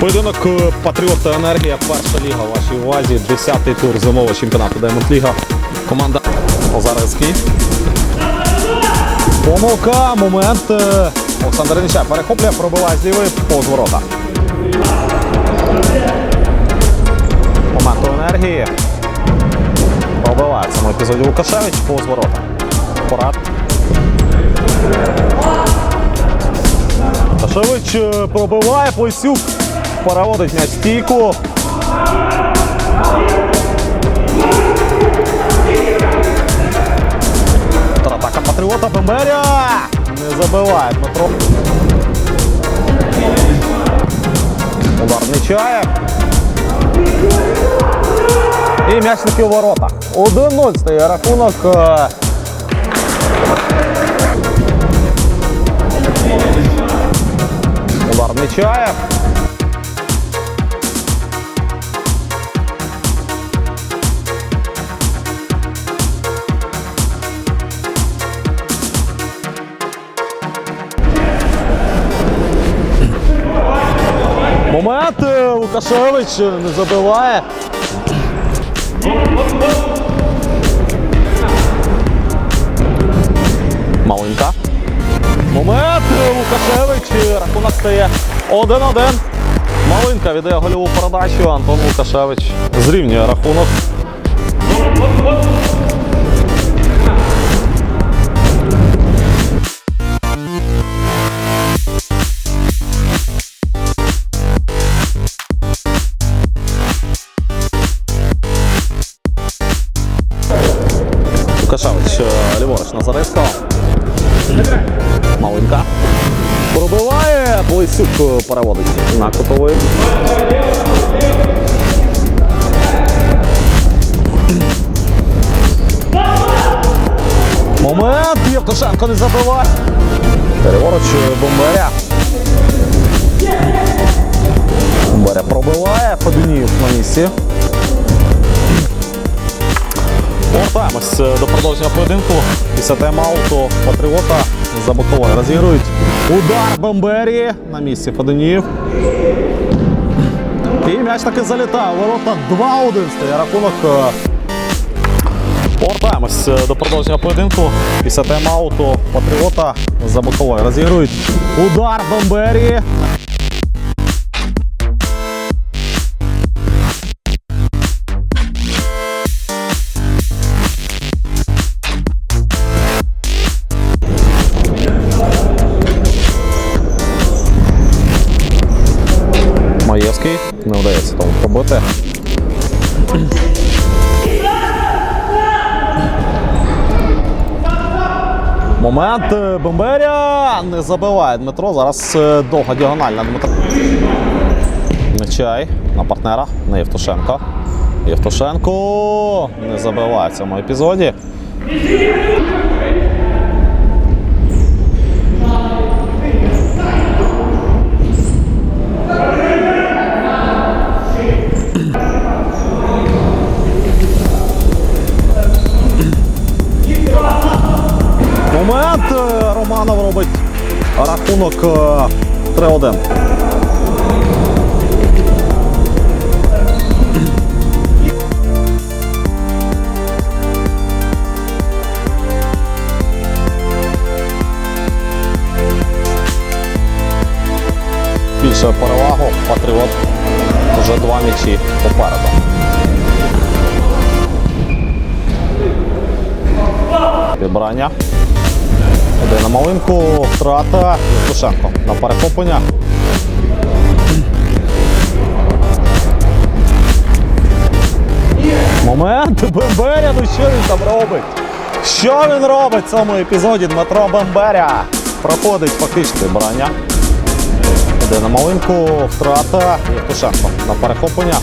Поєдинок е, Патріота Енергія, перша ліга в вашій увазі. 10-й тур зимового чемпіонату Даймонд Ліга. Команда Озарецький. Помилка. Момент. Е, Олександр Нечай перехоплює, пробиває з лівої повз ворота. Моменту енергії. Пробиває в цьому епізоді Лукашевич повз ворота. Порад. Лукашевич е, пробиває, Плесюк переводить м'яч в стійку. Атака патріота Бемберя! Не забиває Дмитро. Удар Нечаєв. І м'яч таки у воротах. 1-0 стає рахунок. е, Удар Нечаєв. Момент е, Лукашевич не забиває. Маленька. Момент е, Лукашевич. Рахунок стає 1-1. Малинка віддає гольову передачу. Антон Лукашевич зрівнює рахунок. Блисюк е, на кутовий. Момент! Євтушенко не забиває. Переворуч е, Бомбаря. Бомбаря пробиває, Федунів на місці. Повертаємось е, до продовження поєдинку. Після тайм-ауту Патріота за боковою розігрують. Удар Бомбері на місці Федунів. І м'яч таки залітає. Ворота 2-1 стає рахунок. е, Повертаємось е, до продовження поєдинку. Після тайм-ауту Патріота за боковою розігрують. Удар Бомбері. Момент е, Бомберя не забиває Дмитро. Зараз е, довга діагональна Дмитро. Нечай на партнера на Євтушенко. Євтушенко не забиває в цьому епізоді. Робить рахунок е, 3-1. Більше перевагу Патріот вже два м'ячі попереду. Підбирання. Іде на малинку, втрата Євтушенко на перехоплення. Момент Бемберя, ну що він там робить? Що він робить в цьому епізоді? Дмитро Бемберя проходить фактично підбирання. Іде на малинку, втрата Євтушенко на перехоплення.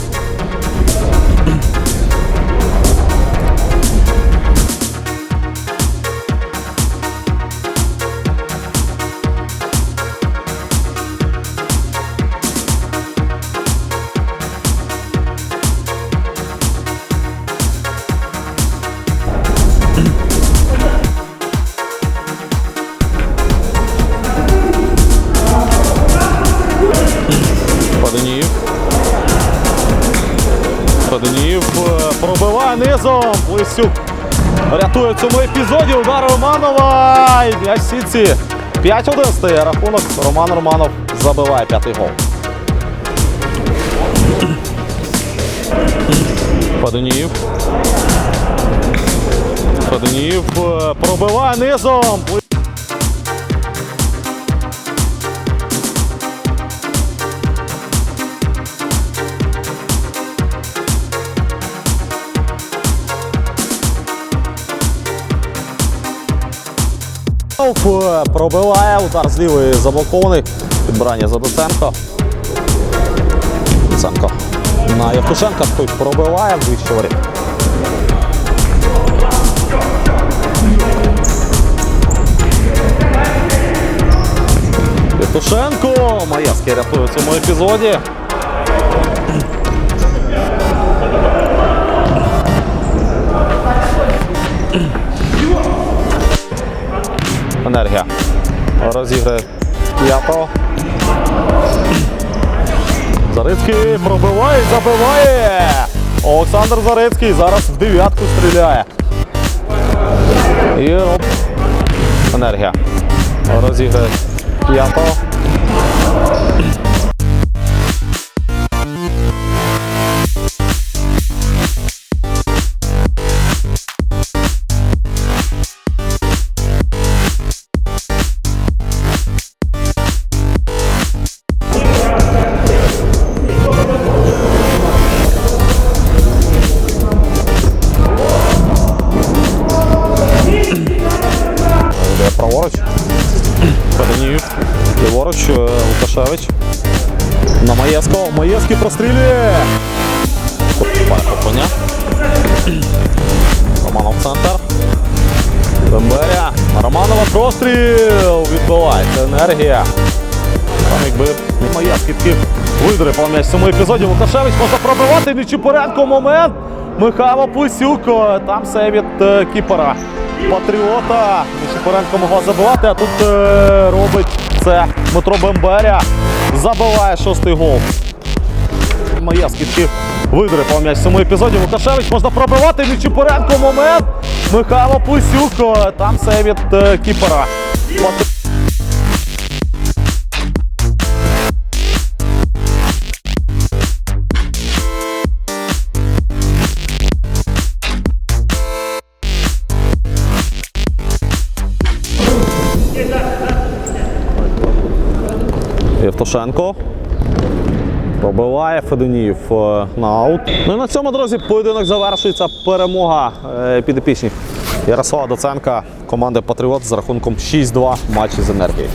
Федоніїв е, пробиває низом. Лисюк рятує в цьому епізоді. Удар Романова. І м'яч сітці. 5-1 стає рахунок. Роман Романов забиває п'ятий гол. Федоніїв. Федоніїв е, пробиває низом. Пробиває удар з лівої заблокований. Підбирання за Доценко. Доценко на Євтушенка тут пробиває вище воріт. Євтушенко. Маєвський рятує в цьому епізоді. Розіграє п'ятого. Зарицький пробиває, забиває. Олександр Зарицький зараз в дев'ятку стріляє. І оп. енергія. Розіграє п'ятого. Праворуч. Федоніїв. Ліворуч. е, Лукашевич. На Маєвського. Маєвський прострілює. Коня. Романов центр. Бемберя. Романова простріл. Відбувається енергія. Там якби Маєвський такий видрипав м'яч в цьому епізоді. Лукашевич може пробивати. Нечіпоренко момент. Михайло Плесюк. е, Там все від е, кіпера. Патріота. Нечіпоренко могла забивати, а тут е, робить це Дмитро Бемберя. Забиває шостий гол. Маєвський скільки видрипав м'яч в цьому епізоді. Лукашевич можна пробивати. Нечіпоренко момент. Михайло Плесюк. е, Там все від е, кіпера. Євтушенко. Пробиває Федоніїв е, на аут. Ну і на цьому, друзі, поєдинок завершується. Перемога е, підопічних Ярослава Доценка команди Патріот з рахунком 6-2 матчі з енергією.